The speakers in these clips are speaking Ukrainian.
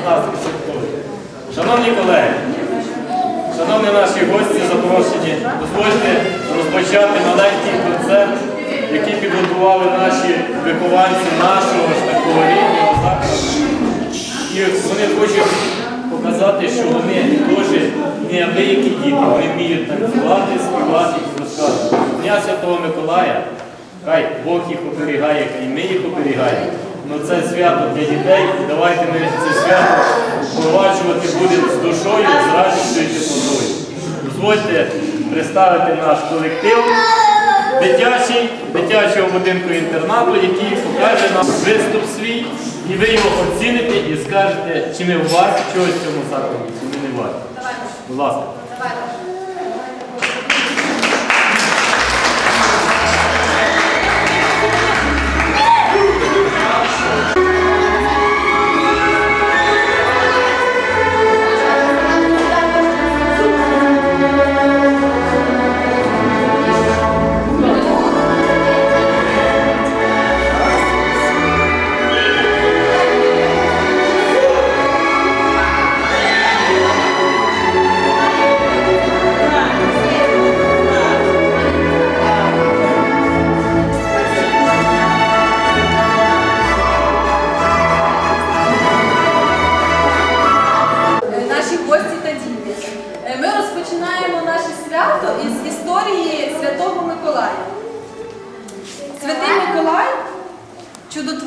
16 святкує. Шановні колеги, шановні наші гості запрошені, дозвольте розпочати маленький концерт, який підготували наші вихованці нашого ж такого рівня закладу. І вони хочуть показати, що вони теж неабиякі діти, вони вміють танцювати, співати і розказувати. Дня Святого Миколая, хай Бог їх оберігає, і ми їх оберігаємо. Ну це свято для дітей. Давайте ми це свято впроваджувати будемо з душою, з радістю і теплотою. Дозвольте представити наш колектив дитячий, дитячого будинку інтернату, який покаже нам виступ свій, і ви його оціните і скажете, чи ми варті чогось в цьому закладі, чи ми не варті. Будь ласка.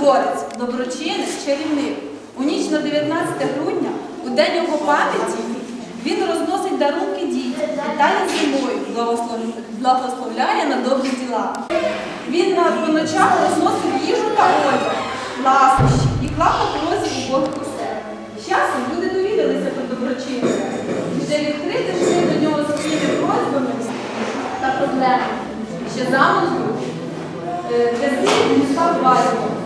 Чудотворець, доброчинець, чарівник. У ніч на 19 грудня, у день його пам'яті, він розносить дарунки дітям, вітає зимою, благословляє на добрі діла. Він на ночах розносив їжу та одяг, ласощі і клав на порозі убогих осель. З часом люди довідалися про доброчинця. Вже відкрити йшли до нього своїми просьбами та проблемами. Ще замозку е, для сил він став батьком,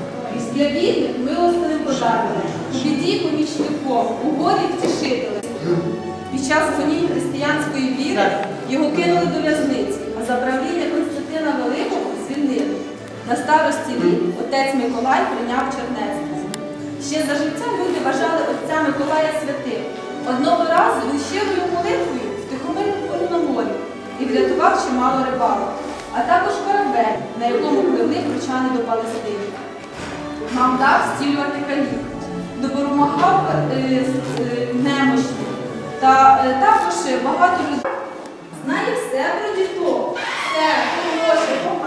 для бідних милостивим подарунком, у біді помічником, у горі втішителем. Під час гонінь християнської віри його кинули до в'язниці, а за правління Константина Великого звільнили. На старості літ отець Миколай прийняв чернецтво. Ще за життя люди вважали отця Миколая святим. Одного разу він щирою молитвою втихомирив на морі і врятував чимало рибалок, а також корабель, на якому пливли прочани до Палестини. Мав дав зцілювати калік, допомагав е, е, немощним. Та е, також багато людей знає все про діток. Все хороше, погане.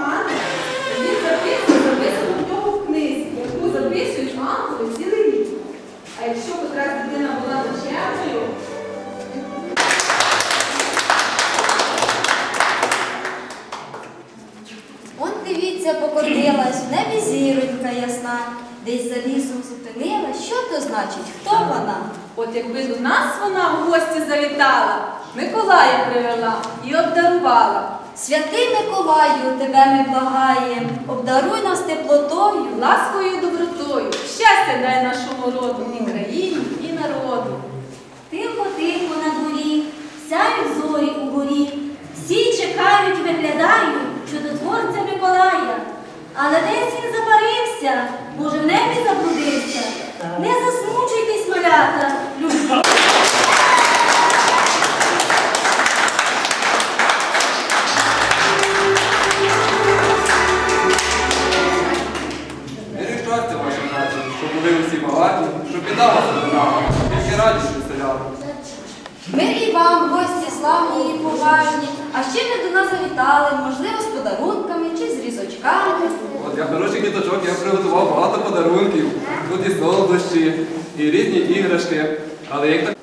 Он покотилась, в небі зіронька ясна, десь за лісом зупинилась. Що то значить? Хто вона? от якби до нас вона в гості завітала, Миколая привела і обдарувала. Святий Миколаю, тебе ми благаєм, обдаруй нас теплотою. Ласкою і добротою, щастя дай нашому роду і країні, і народу. Тихо, тихо на дворі, сяють зорі у горі. Всі чекають, виглядають чудотворця Миколая. Але десь він запарився, може в небі заблудився. Не засмучуйтесь, малята, любі. Щоб були усі багаті, щоб біда вас однала, тільки радість веселяла. Мир і вам, гості славні і поважні, а ще ви до нас завітали, можливо, з подарунками чи з різочками. От для хороших діточок я приготував багато подарунків. Тут і солодощі, і різні іграшки. Але як так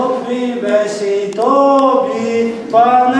Добрий вечір тобі, пане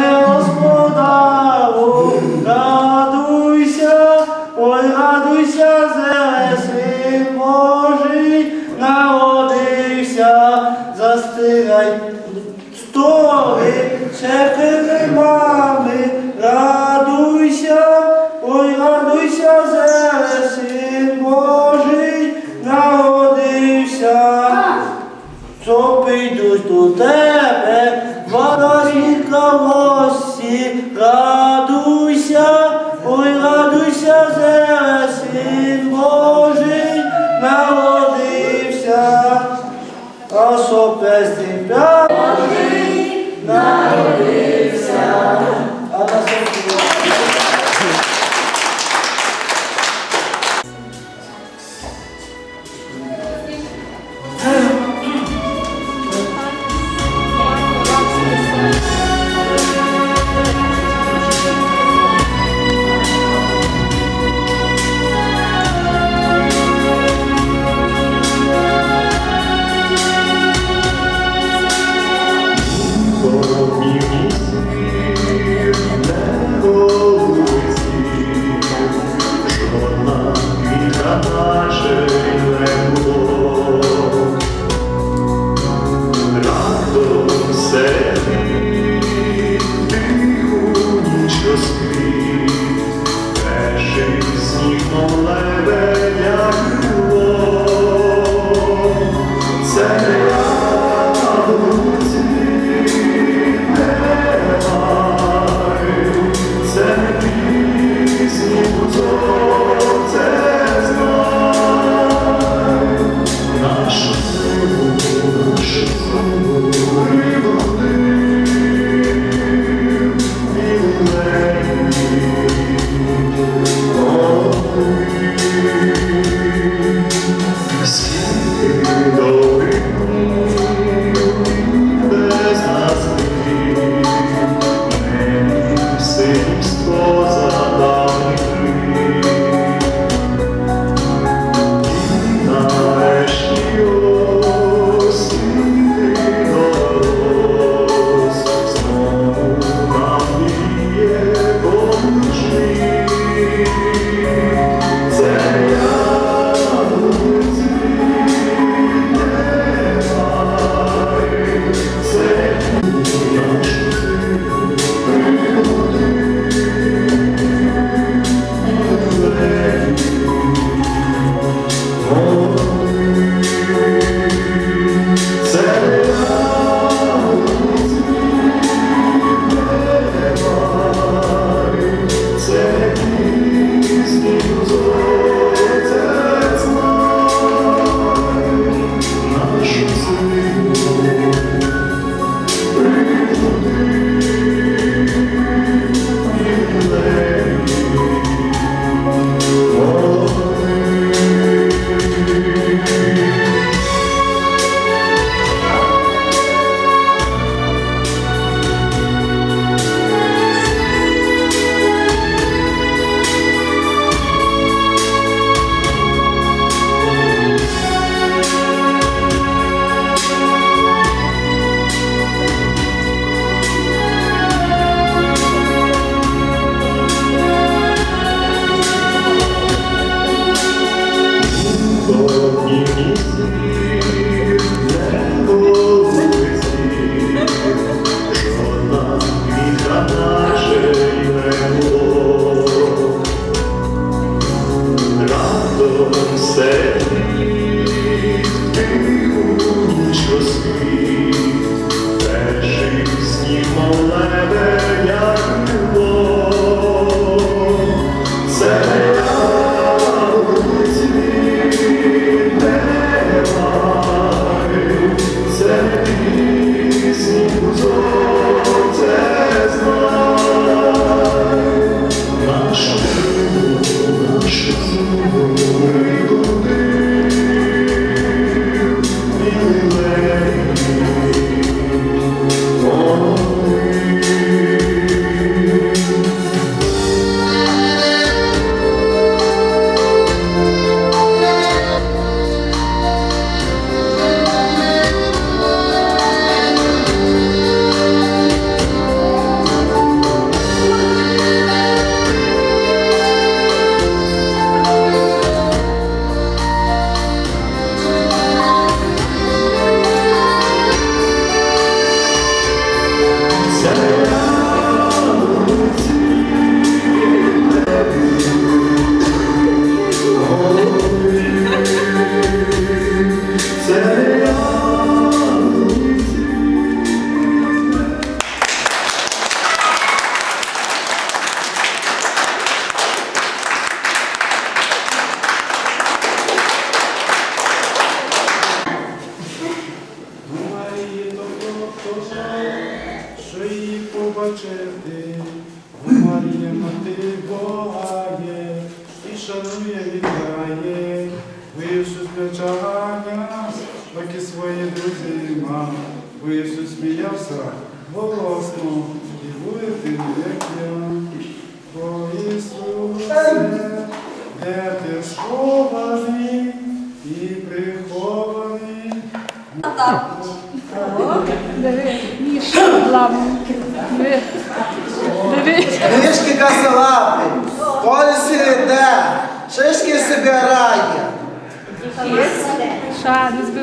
Jesus.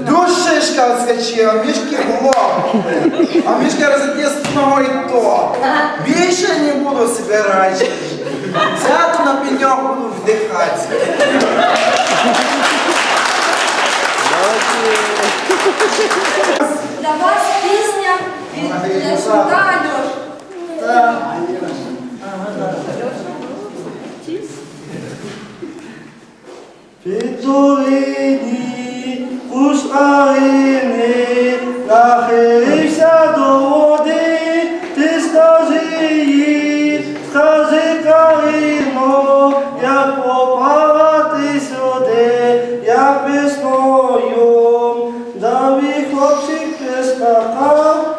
Душишка отскочила, мішки глох. А мішка одного і то. Більше не буду собирати. Сяду на пеньок буду вдихати. Для вас пісня від Ляшука Альош. Підолині пустарини, нахилився до води, ти скажи їй, скажи Карино, як попала ти сюди, як весною, даві хлопчик прискакав,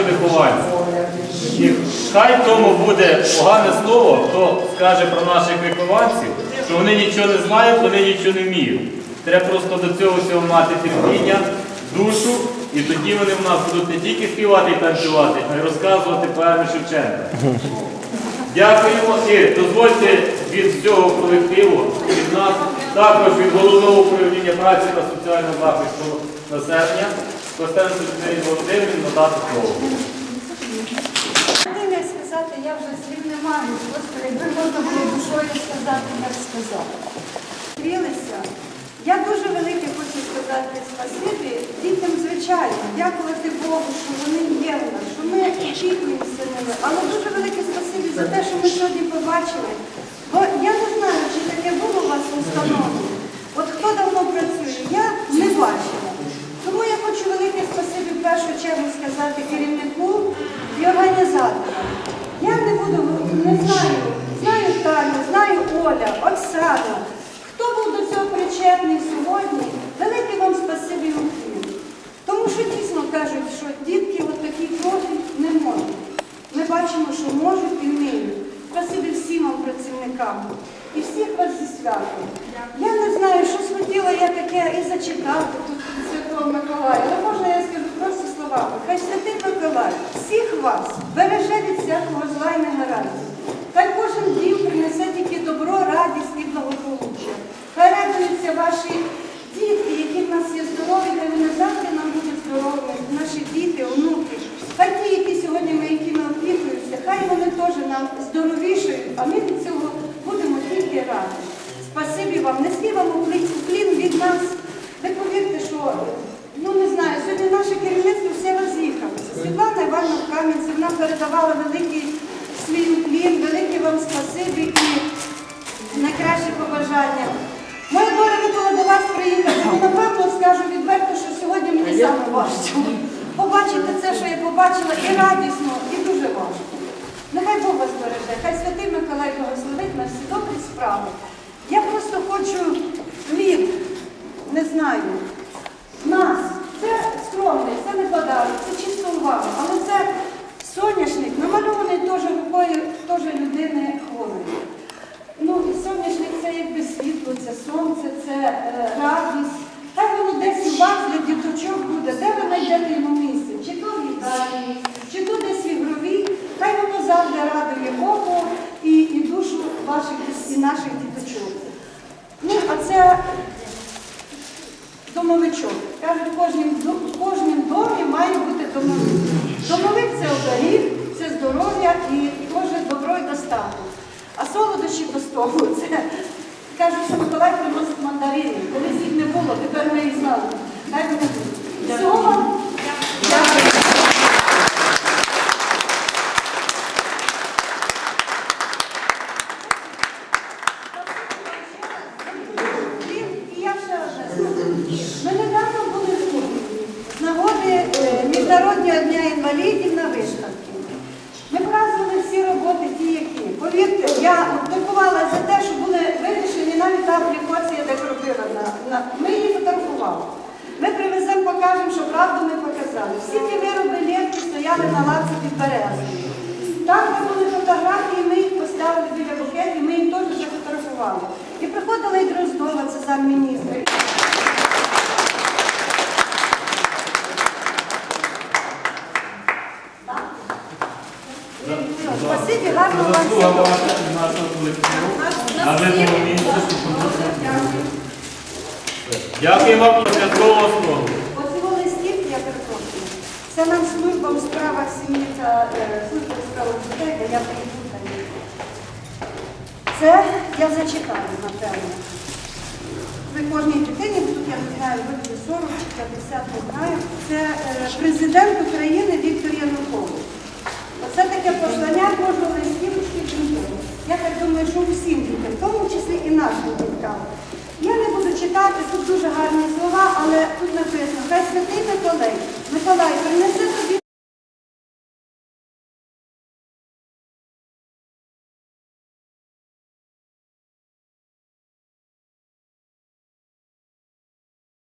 наші вихованці. І хай тому буде погане слово, хто скаже про наших вихованців, що вони нічого не знають, вони нічого не вміють. Треба просто до цього всього мати терпіння, душу, і тоді вони в нас будуть не тільки співати і танцювати, а й розказувати поеми Шевченка. Дякуємо і дозвольте від всього колективу, від нас, також від головного управління праці та соціального захисту населення, Костенко Людмилі Володимирівні надати слово. Хотів я сказати, я вже слів не маю. Просто якби можна було душою сказати, я б сказала. Я дуже велике хочу сказати спасибі дітям, звичайно, дякувати Богу, що вони є в нас, що ми опікуємося ними. Але дуже велике спасибі за те, що ми сьогодні побачили. Бо я не знаю, чи таке було у вас в. От хто давно працює, я не бачила. Тому я хочу велике спасибі в першу чергу сказати керівнику і організаторам. Я не буду, не знаю, знаю Таню, знаю Оля, Оксана. Хто був до цього причетний сьогодні, велике вам спасибі і. Тому що дійсно кажуть, що дітки от такі профіль не можуть. Ми бачимо, що можуть і вміють. Спасибі всім вам працівникам і всіх вас зі святом. Я не знаю, що схотіла я таке і зачитати тут Святого Миколая. Але можна словами. Хай святий Миколай всіх вас береже від всякого зла і негараздів. Хай кожен дім принесе тільки добро, радість і благополуччя. Хай радуються ваші дітки, які в нас є здорові, хай вони завжди нам будуть здоровими, наші діти, онуки. Хай ті, які сьогодні ми якими опікуємося, хай вони теж нам здоровішають, а ми від цього будемо тільки раді. Спасибі вам, низький вам уклін уклін від нас. Ви повірте, що ну не знаю, сьогодні наше керівництво все роз'їхалося. Світлана Івановна в Кам'янці, вона передавала великий свій уклін, велике вам спасибі і найкращі побажання. Моя доля випала до вас приїхати, ну, напевно, скажу відверто, що сьогодні мені саме важче. Побачити це, що я побачила, і радісно, і дуже важко. Нехай Бог вас береже, хай святий Миколай благословить на всі добрі справи. Я просто хочу від, не знаю, нас. Це скромний, це не подарок, це чисто увага. Але це соняшник, намальований теж теж людини хворої. Ну, і соняшник це якби світло, це сонце, це е, радість. Хай воно десь у вас для діточок буде, де ви знайдете йому місце, чи то в Італії, чи то десь в ігровій, хай воно завжди радує око і, і душу ваших і наших діточок. Ну, а це домовичок. Кажуть, в кожнім, кожнім домі має бути домовик. Домовик це оберіг, це здоров'я і добро і достаток. А солодощі до столу це кажуть, що Миколай приносить мандарини. Колись їх не було, тепер ми їх знали. Всього вам дякую. І я ще одне скажу. Ми недавно були в Києві з нагоди е, Міжнародного дня інвалідів на виставці. Ми празднували всі роботи ті, які. Повірте, я дякувала за те, що були вирішені навіть таблі році я десь робила. На, на, ми її фотографували. Ми привеземо, покажемо, що правду ми показали. Всі ті вироби лєвки стояли на лавці під березою. Там, де були фотографії, ми їх поставили біля букетів, ми їх теж зафотографували. І приходила і Дроздова, це замміністра. Спасибі, гарного вам Заслуга всього. ваша і нашого колективу. На видному місці, щоб продовжувати. Дякую вам за святого основу. Оцього листівки, я перепрошую. Це нам служба у справах сім'ї та е, служба у справах дітей, де я ні. Це я зачитаю, напевно. Ви кожній дитині, тут я не знаю, вигляді 40 чи 50, не знаю. Це е, президент України Віктор Янукович. Оце таке послання кожного листівочки дітей. Я так думаю, що всім дітям, в тому числі і нашим діткам. Я не буду читати, тут дуже гарні слова, але тут написано, хай святий Миколай, Миколай принесе.